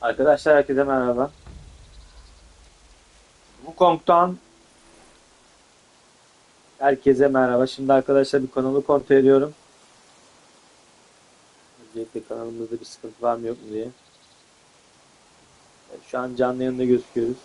Arkadaşlar herkese merhaba. Wukong'dan herkese merhaba. Şimdi arkadaşlar bir kanalı kontrol ediyorum. Öncelikle kanalımızda bir sıkıntı var mı yok mu diye. Şu an canlı yayında gözüküyoruz.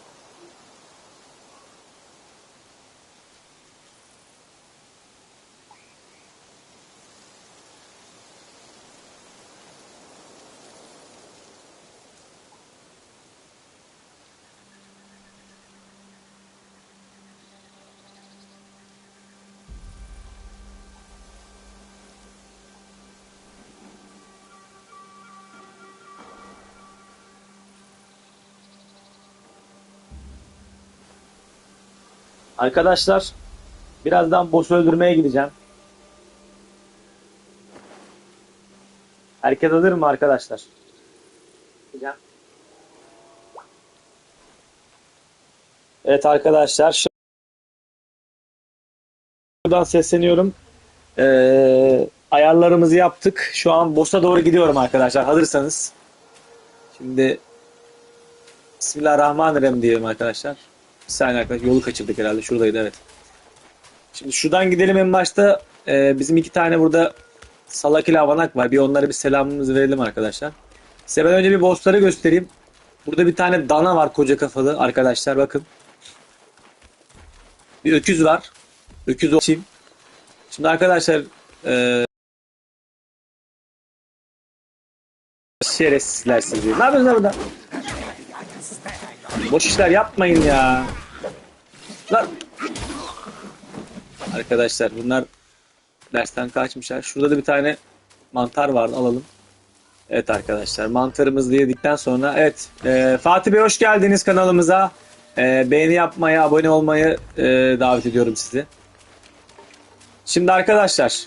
Arkadaşlar birazdan boss öldürmeye gideceğim. Herkes hazır mı arkadaşlar? Gideceğim. Evet arkadaşlar şuradan sesleniyorum. Ee, ayarlarımızı yaptık. Şu an boss'a doğru gidiyorum arkadaşlar. Hazırsanız. Şimdi Bismillahirrahmanirrahim diyelim arkadaşlar. Bir saniye arkadaşlar yolu kaçırdık herhalde. Şuradaydı evet. Şimdi şuradan gidelim en başta. Ee, bizim iki tane burada salak ile avanak var. Bir onlara bir selamımızı verelim arkadaşlar. Size ben önce bir bossları göstereyim. Burada bir tane dana var koca kafalı arkadaşlar bakın. Bir öküz var. Öküz o çim. Şimdi arkadaşlar ee, şerefsizler sizi. Ne yapıyorsunuz burada? Boş işler yapmayın ya. Lan. Arkadaşlar bunlar dersten kaçmışlar. Şurada da bir tane mantar vardı alalım. Evet arkadaşlar mantarımızı yedikten sonra evet e, Fatih Bey hoş geldiniz kanalımıza. E, beğeni yapmaya, abone olmayı e, davet ediyorum sizi. Şimdi arkadaşlar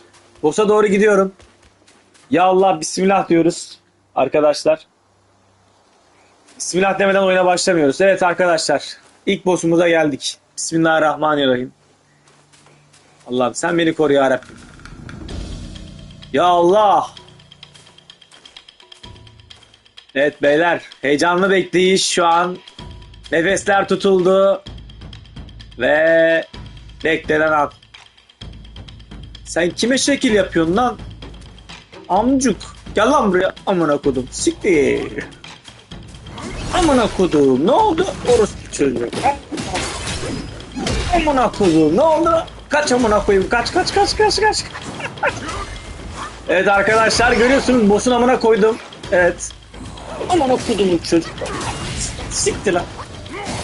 boss'a doğru gidiyorum. Ya Allah bismillah diyoruz arkadaşlar. Bismillah demeden oyuna başlamıyoruz. Evet arkadaşlar ilk boss'umuza geldik. Bismillahirrahmanirrahim. Allah'ım sen beni koru ya Rabbim. Ya Allah. Evet beyler heyecanlı bekleyiş şu an. Nefesler tutuldu. Ve beklenen an. Sen kime şekil yapıyorsun lan? Amcuk. Gel lan buraya. Amına kodum. Siktir. Amına kodum. Ne oldu? Orospu çocuğu. Amına kodum. Ne oldu? Kaç amına koyayım. Kaç kaç kaç kaç kaç. evet arkadaşlar görüyorsunuz boss'un amına koydum. Evet. Amına kodum çocuk. Siktir lan.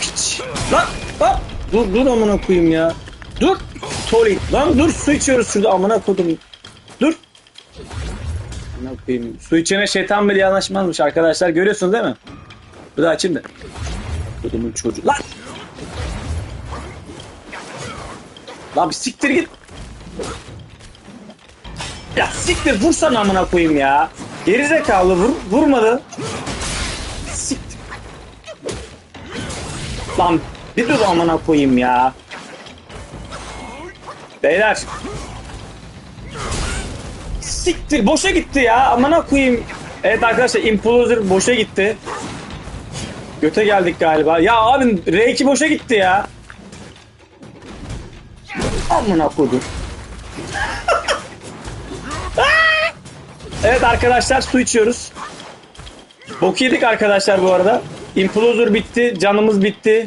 Piç. Lan. Hop. Dur dur amına koyayım ya. Dur. Tori. Lan dur su içiyoruz şurada amına kodum. Dur. Amına koyayım. Su içene şeytan bile yanaşmazmış arkadaşlar. Görüyorsunuz değil mi? Bu da açayım da. Kodumun çocuğu. Lan! Lan bir siktir git. Ya siktir vursana amına koyayım ya. Gerizekalı vur, vurmadı. Siktir. Lan bir dur amına koyayım ya. Beyler. Siktir boşa gitti ya amına koyayım. Evet arkadaşlar Imploser boşa gitti. Göte geldik galiba. Ya abi R2 boşa gitti ya. Amına koydum. evet arkadaşlar su içiyoruz. Bok yedik arkadaşlar bu arada. Imploser bitti. Canımız bitti.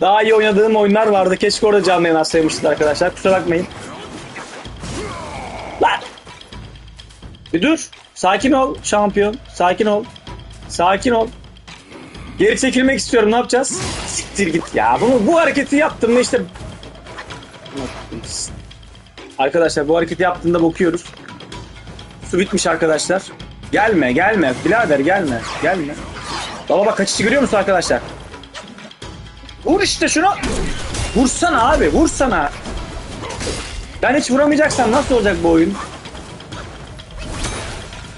Daha iyi oynadığım oyunlar vardı. Keşke orada canlı yayın arkadaşlar. Kusura bakmayın. Lan! Bir dur. Sakin ol şampiyon. Sakin ol. Sakin ol. Geri çekilmek istiyorum. Ne yapacağız? Siktir git ya. Bunu bu hareketi yaptım işte. Arkadaşlar bu hareketi yaptığında bakıyoruz. Su bitmiş arkadaşlar. Gelme gelme. Birader gelme. Gelme. Baba bak kaçışı görüyor musun arkadaşlar? Vur işte şunu. Vursana abi. Vursana. Ben hiç vuramayacaksam nasıl olacak bu oyun?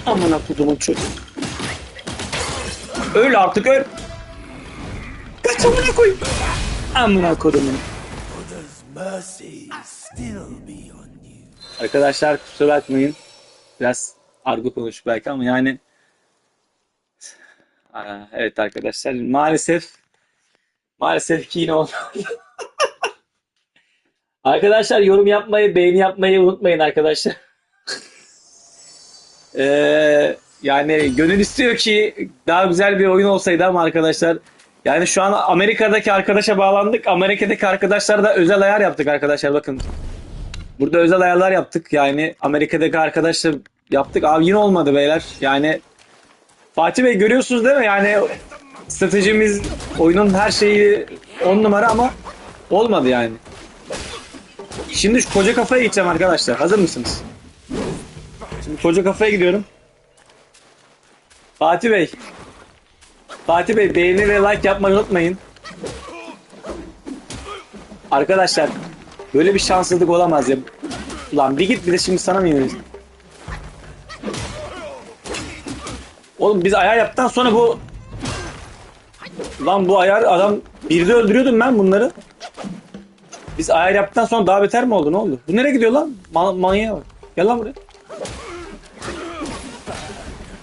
Amına kudumun çocuğu. Öl artık öl. Kaç amına koy. Amına kodumun. Arkadaşlar kusura bakmayın. Biraz argo konuş belki ama yani evet arkadaşlar maalesef maalesef ki yine olmadı. Arkadaşlar yorum yapmayı, beğeni yapmayı unutmayın arkadaşlar. Ee, yani gönül istiyor ki daha güzel bir oyun olsaydı ama arkadaşlar yani şu an Amerika'daki arkadaşa bağlandık. Amerika'daki arkadaşlar da özel ayar yaptık arkadaşlar bakın. Burada özel ayarlar yaptık. Yani Amerika'daki arkadaşla yaptık. Abi yine olmadı beyler. Yani Fatih Bey görüyorsunuz değil mi? Yani stratejimiz, oyunun her şeyi on numara ama olmadı yani. Şimdi şu koca kafaya gideceğim arkadaşlar. Hazır mısınız? Şimdi koca kafaya gidiyorum. Fatih Bey. Fatih Bey beğeni ve like yapmayı unutmayın. Arkadaşlar böyle bir şanssızlık olamaz ya. Ulan bir git bir de şimdi sana mı yeniriz? Oğlum biz ayar yaptıktan sonra bu... Lan bu ayar adam bir de öldürüyordum ben bunları. Biz ayar yaptıktan sonra daha beter mi oldu ne oldu? Bu nereye gidiyor lan? Ma manyağa bak. Gel lan buraya.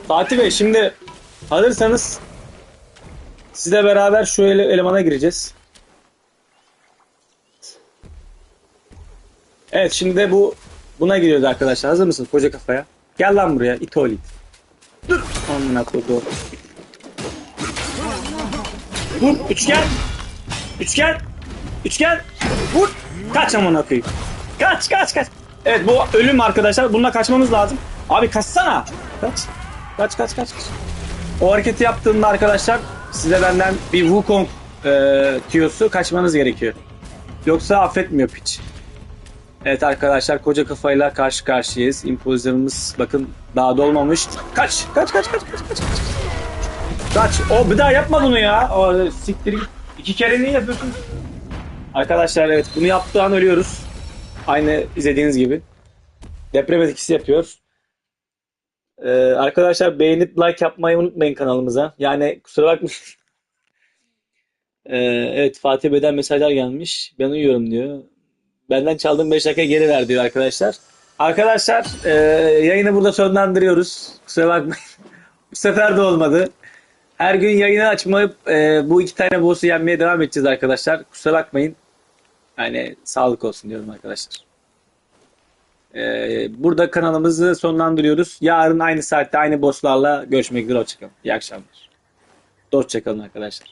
Fatih Bey şimdi hazırsanız sizle beraber şu ele elemana gireceğiz. Evet şimdi de bu buna giriyoruz arkadaşlar. Hazır mısınız koca kafaya? Gel lan buraya itolit. Dur. Amına koyduğum. Vur üçgen. Üçgen. Üçgen. Vur. Kaç amına koyayım. Kaç kaç kaç. Evet bu ölüm arkadaşlar. Bununla kaçmamız lazım. Abi kaçsana. Kaç. Kaç kaç kaç. kaç. O hareketi yaptığında arkadaşlar size benden bir Wukong e, tüyosu kaçmanız gerekiyor. Yoksa affetmiyor piç. Evet arkadaşlar koca kafayla karşı karşıyayız. Impozörümüz bakın daha dolmamış. Kaç kaç kaç kaç kaç kaç. Kaç. O bir daha yapma bunu ya. O, siktir git. İki kere niye yapıyorsun? Arkadaşlar evet bunu yaptığı an ölüyoruz. Aynı izlediğiniz gibi. Deprem etkisi yapıyor. Ee, arkadaşlar beğenip like yapmayı unutmayın kanalımıza. Yani kusura bakmayın. Ee, evet Fatih Bey'den mesajlar gelmiş. Ben uyuyorum diyor. Benden çaldığım 5 dakika geri ver diyor arkadaşlar. Arkadaşlar e, yayını burada sonlandırıyoruz. Kusura bakmayın. Bu sefer de olmadı. Her gün yayını açmayıp e, bu iki tane boss'u yenmeye devam edeceğiz arkadaşlar. Kusura bakmayın. Yani sağlık olsun diyorum arkadaşlar. E, burada kanalımızı sonlandırıyoruz. Yarın aynı saatte aynı boss'larla görüşmek üzere. Hoşçakalın. İyi akşamlar. Hoşçakalın arkadaşlar.